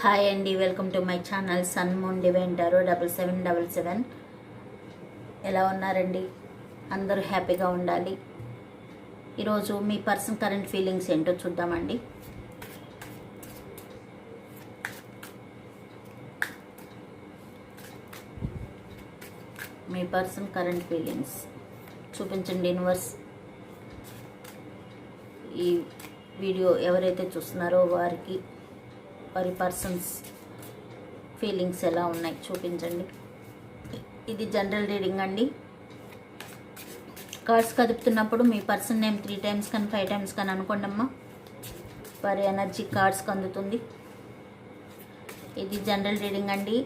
Hi అండి welcome to my channel sun moon divine tarot double seven double seven. ఎలా ఉన్నారండి? అందరూ హ్యాపీగా ఉండాలి. ఈరోజు మీ పర్సన్ కరెంట్ ఫీలింగ్స్ ఏంటో చూద్దామండి. మీ పర్సన్ కరెంట్ ఫీలింగ్స్. చూపించండి యూనివర్స్. ఈ వీడియో ఎవరైతే చూస్తున్నారో వారికి వారి పర్సన్స్ ఫీలింగ్స్ ఎలా ఉన్నాయి చూపించండి. ఇది జనరల్ రీడింగ్ అండి. కార్డ్స్ కదుపుతున్నప్పుడు మీ పర్సన్ నేమ్ త్రీ టైమ్స్ కానీ ఫైవ్ టైమ్స్ కానీ అనుకోండమ్మా వారి ఎనర్జీ కార్డ్స్కి అందుతుంది ఇది జనరల్ రీడింగ్ అండి.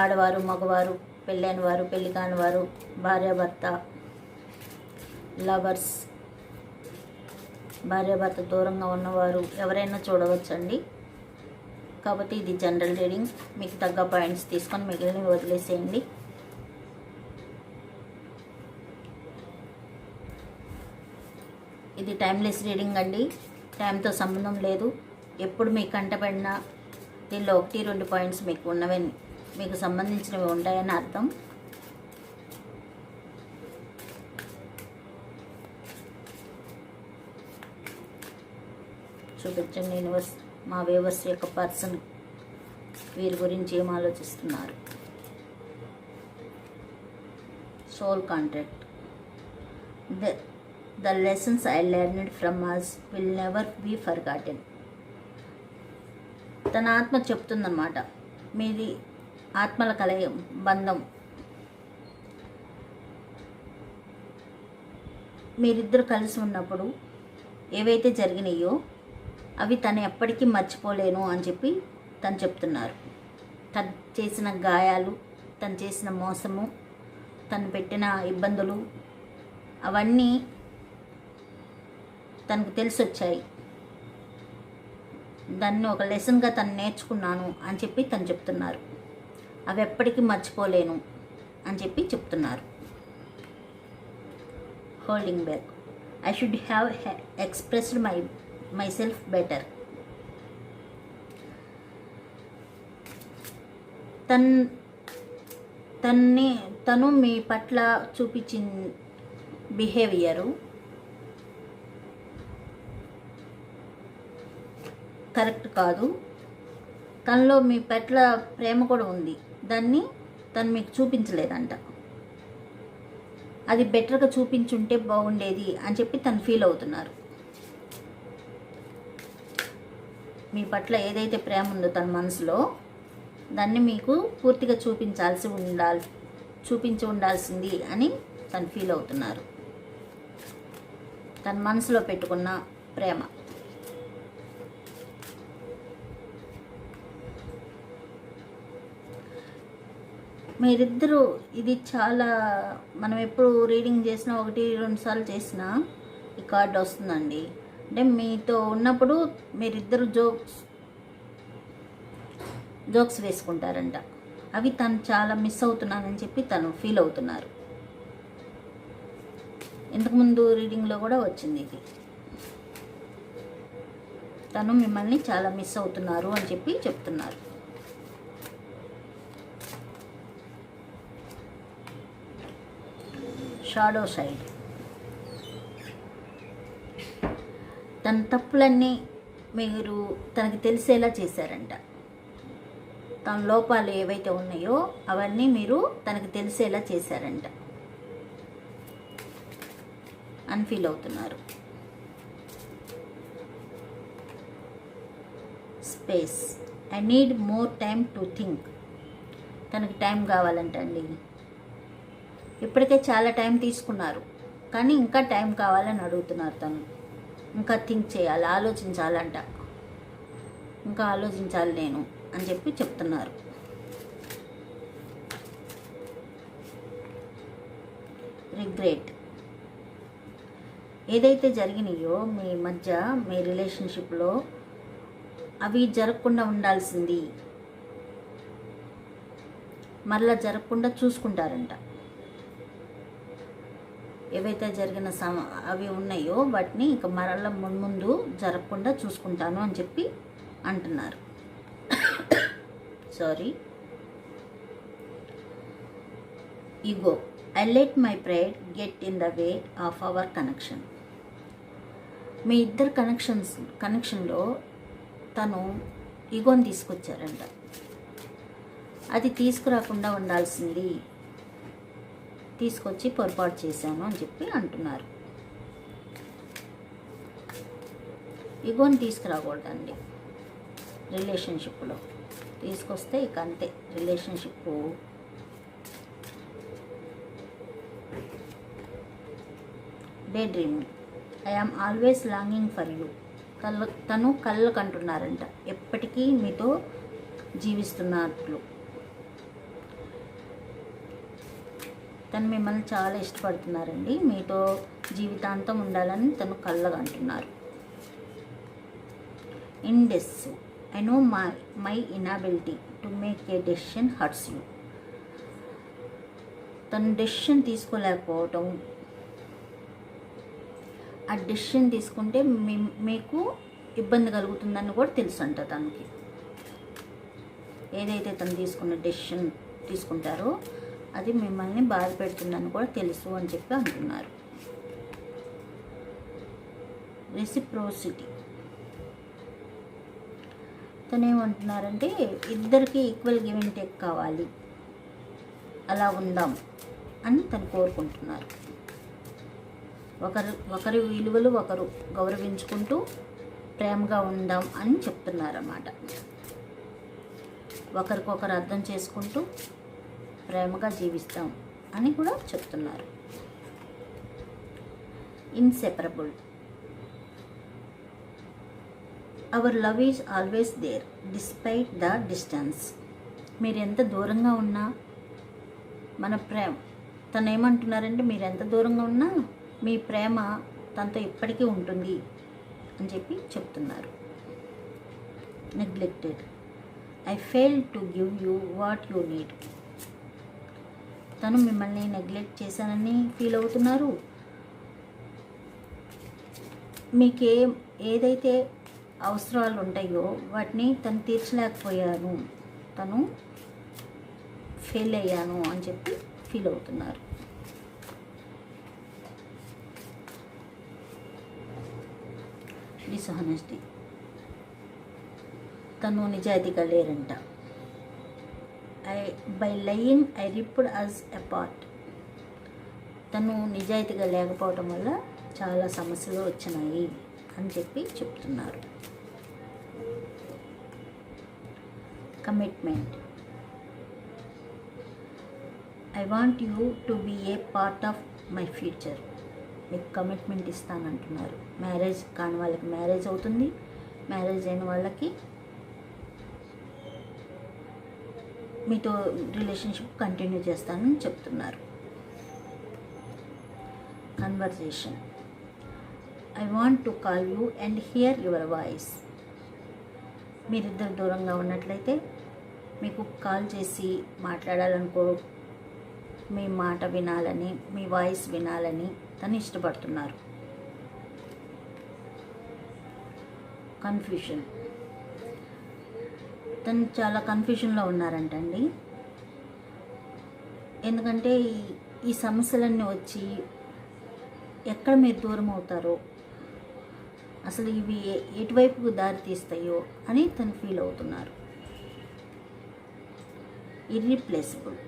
ఆడవారు మగవారు పెళ్ళైన వారు పెళ్ళి కాని వారు భార్యాభర్త లవర్స్ భార్యాభర్త దూరంగా ఉన్నవారు ఎవరైనా చూడవచ్చండి. కాబట్టి ఇది జనరల్ రీడింగ్. మీకు తగ్గ పాయింట్స్ తీసుకొని మిగిలినవి వదిలేసేయండి. ఇది టైమ్లెస్ రీడింగ్ అండి. టైంతో సంబంధం లేదు. ఎప్పుడు మీకు కంటపడినా దీనిలో ఒకటి రెండు పాయింట్స్ మీకు ఉన్నవి మీకు సంబంధించినవి ఉంటాయని అర్థం. చూపించండి. యూనివర్స్ మా వేవర్స్ యొక్క పర్సన్ వీరి గురించి ఏం ఆలోచిస్తున్నారు? Soul contact the the lessons I learned from us will never be forgotten తన ఆత్మ చెప్తుందన్నమాట. మీది ఆత్మల కలయ బంధం. మీరిద్దరు కలిసి ఉన్నప్పుడు ఏవైతే జరిగినాయో అవి తను ఎప్పటికీ మర్చిపోలేను అని చెప్పి తను చెప్తున్నారు. తను చేసిన గాయాలు తను చేసిన మోసము తను పెట్టిన ఇబ్బందులు అవన్నీ తనకు తెలిసి వచ్చాయి దాన్ని ఒక లెసన్గా తను నేర్చుకున్నాను అని చెప్పి తను చెప్తున్నారు. అవి ఎప్పటికీ మర్చిపోలేను అని చెప్పి చెప్తున్నారు. Holding back I should have expressed my myself better than తన్ని తను మీ పట్ల చూపించిన బిహేవియరు కరెక్ట్ కాదు. తనలో మీ పట్ల ప్రేమ కూడా ఉంది. దాన్ని తను మీకు చూపించలేదంట. అది బెటర్గా చూపించుంటే బాగుండేది అని చెప్పి తను ఫీల్ అవుతున్నారు. మీ పట్ల ఏదైతే ప్రేమ ఉందో తన మనసులో దాన్ని మీకు పూర్తిగా చూపించాల్సి ఉండాలి చూపించి ఉండాల్సింది అని తను ఫీల్ అవుతున్నారు. తన మనసులో పెట్టుకున్న ప్రేమ. మీరిద్దరూ ఇది చాలా మనం ఎప్పుడు రీడింగ్ చేసినా ఒకటి రెండు సార్లు చేసినా ఈ కార్డు వస్తుందండి. అంటే మీతో ఉన్నప్పుడు మీరిద్దరు జోక్స్ జోక్స్ వేసుకుంటారంట. అవి తను చాలా మిస్ అవుతున్నానని చెప్పి తను ఫీల్ అవుతున్నారు. ఇంతకుముందు రీడింగ్లో కూడా వచ్చింది ఇది. తను మిమ్మల్ని చాలా మిస్ అవుతున్నారు అని చెప్పి చెప్తున్నారు. Shadow side. తన తప్పులన్నీ మీరు తనకి తెలిసేలా చేశారంట. తన లోపాలు ఏవైతే ఉన్నాయో అవన్నీ మీరు తనకు తెలిసేలా చేశారంట. అని ఫీల్ అవుతున్నారు. Space. I need more time to think. తనకి టైం కావాలంట అండి. ఇప్పటికే చాలా టైం తీసుకున్నారు. కానీ ఇంకా టైం కావాలని అడుగుతున్నారు తను. ఇంకా థింక్ చేయాలి ఆలోచించాలంట. ఇంకా ఆలోచించాలి నేను అని చెప్పి చెప్తున్నారు. రిగ్రెట్. ఏదైతే జరిగినాయో మీ మధ్య మీ రిలేషన్షిప్లో అవి జరగకుండా ఉండాల్సింది. మరలా జరగకుండా చూసుకుంటారంట. ఏవైతే జరిగిన సమ అవి ఉన్నాయో వాటిని ఇక మరల మున్ముందు జరగకుండా చూసుకుంటాను అని చెప్పి అంటున్నారు. Sorry ego I let my pride get in the way of our connection మీ ఇద్దరు కనెక్షన్స్ కనెక్షన్లో తను ఇగోని తీసుకొచ్చారంట. అది తీసుకురాకుండా ఉండాల్సింది తీసుకొచ్చి పొరపాటు చేశాను అని చెప్పి అంటున్నారు. ఇగోని తీసుకురాకూడదండి. రిలేషన్షిప్లో. తీసుకొస్తే ఇక అంతే relationship daydreaming I am always longing for you. కళ్ళ తను కళ్ళకు అంటున్నారంట ఎప్పటికీ మీతో జీవిస్తున్నట్లు. తను మిమ్మల్ని చాలా ఇష్టపడుతున్నారండి. మీతో జీవితాంతం ఉండాలని తను కళ్ళగా అంటున్నారు. Indecisive I know my my inability to make a decision hurts you. తను డెసిషన్ తీసుకోలేకపోవటం ఆ డెసిషన్ తీసుకుంటే మీ మీకు ఇబ్బంది కలుగుతుందని కూడా తెలుసు అంట తనకి. ఏదైతే తను తీసుకున్న డెసిషన్ తీసుకుంటారో అది మిమ్మల్ని బాధ పెడుతుందని కూడా తెలుసు అని చెప్పి అంటున్నారు. రెసిప్రోసిటీ తను ఏమంటున్నారంటే ఇద్దరికి ఈక్వల్ గివ్ అండ్ టేక్ కావాలి. అలా ఉందాం అని తను కోరుకుంటున్నారు. ఒకరు ఒకరి విలువలు ఒకరు గౌరవించుకుంటూ ప్రేమగా ఉందాం అని చెప్తున్నారన్నమాట. ఒకరికొకరు అర్థం చేసుకుంటూ ప్రేమగా జీవిస్తాం అని కూడా చెప్తున్నారు. Inseparable our love is always there despite the distance మీరు ఎంత దూరంగా ఉన్నా మన ప్రేమ తను ఏమంటున్నారంటే మీరు ఎంత దూరంగా ఉన్నా మీ ప్రేమ తనతో ఇప్పటికీ ఉంటుంది అని చెప్పి చెప్తున్నారు. Neglected I fail to give you what you need తను మిమ్మల్ని నెగ్లెక్ట్ చేశానని ఫీల్ అవుతున్నారు. మీకే ఏదైతే అవసరాలు ఉంటాయో వాటిని తను తీర్చలేకపోయాను. తను ఫెయిల్ అయ్యాను అని చెప్పి ఫీల్ అవుతున్నారు. డిస్హానెస్టీ తను నిజాయితీగా లేరంట. I by lying I ripped us apart తను నిజాయితీగా లేకపోవటం వల్ల చాలా సమస్యలు వచ్చినాయి అని చెప్పి చెప్తున్నారు. Commitment I want you to be a part of my future మీకు కమిట్మెంట్ ఇస్తానంటున్నారు. మ్యారేజ్ కాని వాళ్ళకి మ్యారేజ్ అవుతుంది. మ్యారేజ్ అయిన వాళ్ళకి మీతో రిలేషన్షిప్ కంటిన్యూ చేస్తానని చెప్తున్నారు. Conversation I want to call you and hear your voice మీరిద్దరు దూరంగా ఉన్నట్లయితే మీకు కాల్ చేసి మాట్లాడాలనుకో మీ మాట వినాలని మీ వాయిస్ వినాలని తను ఇష్టపడుతున్నారు. కన్ఫ్యూషన్ తను చాలా కన్ఫ్యూషన్లో ఉన్నారంటండి. ఎందుకంటే ఈ ఈ సమస్యలన్నీ వచ్చి ఎక్కడ మీరు దూరం అవుతారో అసలు ఇవి ఎటువైపుకు దారి తీస్తాయో అని తను ఫీల్ అవుతున్నారు. ఇర్రీప్లేసిబుల్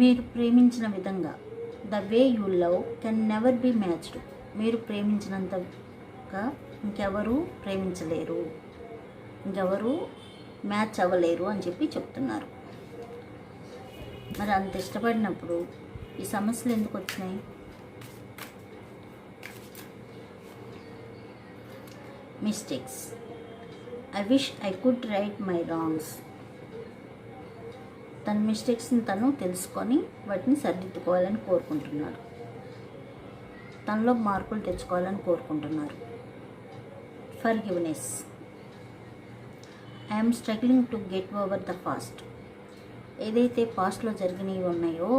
మీరు ప్రేమించిన విధంగా the way you love can never be matched మీరు ప్రేమించినంతగా ఇంకెవరూ ప్రేమించలేరు. ఇంకెవరు మ్యాచ్ అవ్వలేరు అని చెప్పి చెప్తున్నారు. మరి అంత ఇష్టపడినప్పుడు ఈ సమస్యలు ఎందుకు వచ్చినాయి? Mistakes I wish I could right my wrongs తన మిస్టేక్స్ని తను తెలుసుకొని వాటిని సరిదిద్దుకోవాలని కోరుకుంటున్నాడు. తనలో మార్పులు తెచ్చుకోవాలని కోరుకుంటున్నారు. Forgiveness I'm struggling to get over the past ఏదైతే పాస్ట్లో జరిగినవి ఉన్నాయో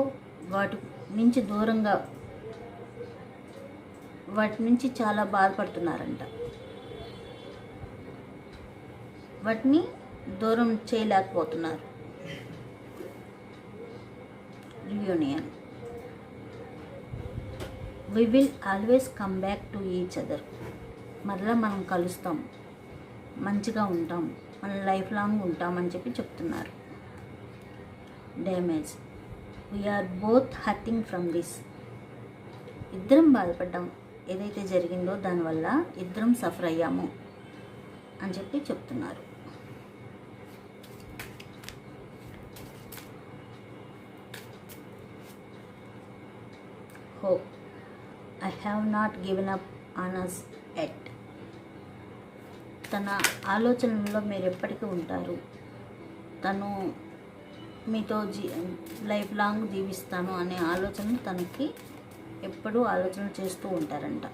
వాటి నుంచి దూరంగా వాటి నుంచి చాలా బాధపడుతున్నారంట. వాటిని దూరం చేయలేకపోతున్నారు. Reunion we will always come back to each other మరలా మనం కలుస్తాం. మంచిగా ఉంటాం. మనం లైఫ్ లాంగ్ ఉంటామని చెప్పి చెప్తున్నారు. Damage. We're both hurting from this ఇద్దరం బాధపడ్డాం. ఏదైతే జరిగిందో దానివల్ల ఇద్దరం సఫర్ అయ్యాము అని చెప్పి చెప్తున్నారు. Hope I have not given up on us తన ఆలోచనల్లో మీరు ఎప్పటికీ ఉంటారు. తను మీతో జీ లైఫ్ లాంగ్ జీవిస్తాను అనే ఆలోచన తనకి ఎప్పుడూ ఆలోచన చేస్తూ ఉంటారంట.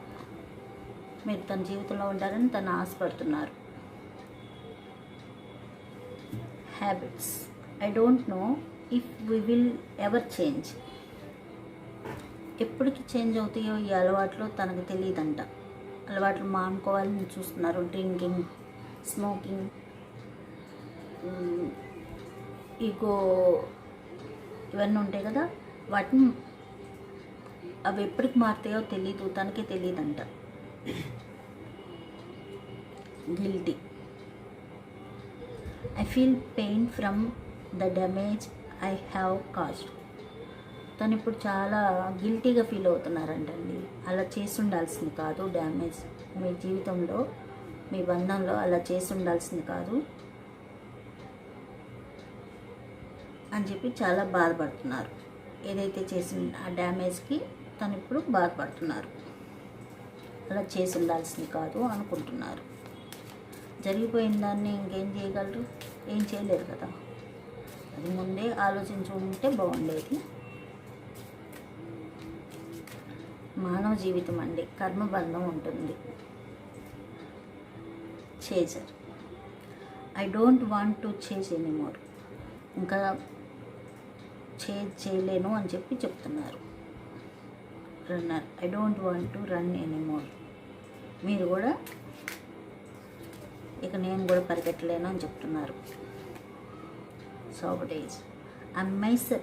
మీరు తన జీవితంలో ఉంటారని తను ఆశపడుతున్నారు. Habits I don't know if we will ever change ఎప్పటికి చేంజ్ అవుతాయో ఈ అలవాట్లు తనకు తెలియదంట. అలవాట్లు మానుకోవాలని చూస్తున్నారు. డ్రింకింగ్ స్మోకింగ్ ఈగో ఇవన్నీ ఉంటాయి కదా. వాటిని అవి ఎప్పటికి మారుతాయో తెలియదు తనకే తెలియదంట guilty I feel pain from the damage I have caused తను ఇప్పుడు చాలా గిల్టీగా ఫీల్ అవుతున్నారంటండి. అలా చేసి ఉండాల్సింది కాదు డ్యామేజ్. మీ జీవితంలో మీ బంధంలో అలా చేసి ఉండాల్సింది కాదు అని చెప్పి చాలా బాధపడుతున్నారు. ఏదైతే చేసిన ఆ డ్యామేజ్కి తను ఇప్పుడు బాధపడుతున్నారు. అలా చేసి ఉండాల్సింది కాదు అనుకుంటున్నారు. జరిగిపోయిన దాన్ని ఇంకేం చేయగలరు? ఏం చేయలేరు కదా. అది ముందే ఆలోచించి ఉంటే బాగుండేది. మానవ జీవితం అండి. కర్మబంధం ఉంటుంది. Chaser. I don't want to chase anymore ఇంకా చేజ్ చేయలేను అని చెప్పి చెప్తున్నారు. Runner I don't want to run anymore మీరు కూడా ఇక నేను కూడా పరిగెట్టలేను అని చెప్తున్నారు. Sabotage I mess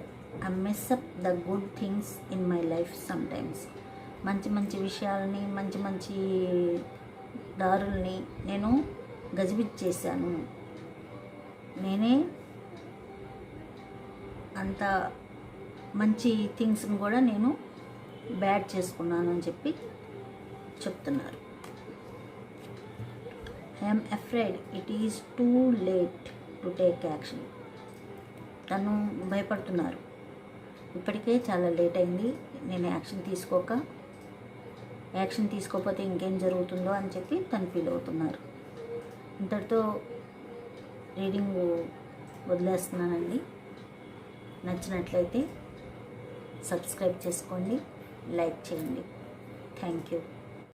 I mess up the good things in my life sometimes మంచి మంచి విషయాలని మంచి మంచి దారుల్ని నేను గజిబిచ్చేసాను నేనే అంత మంచి థింగ్స్ని కూడా నేను బ్యాడ్ చేసుకున్నాను అని చెప్పి చెప్తున్నారు. I'm afraid it is too late to take action తను భయపడుతున్నారు. ఇప్పటికే చాలా లేట్ అయింది. నేను యాక్షన్ తీసుకోక యాక్షన్ తీసుకోకపోతే ఇంకేం జరుగుతుందో అని చెప్పి తను ఫీల్ అవుతున్నారు. ఇంతటితో రీడింగ్ వదిలేస్తున్నానండి. నచ్చినట్లయితే సబ్స్క్రైబ్ చేసుకోండి లైక్ చేయండి. Thank you.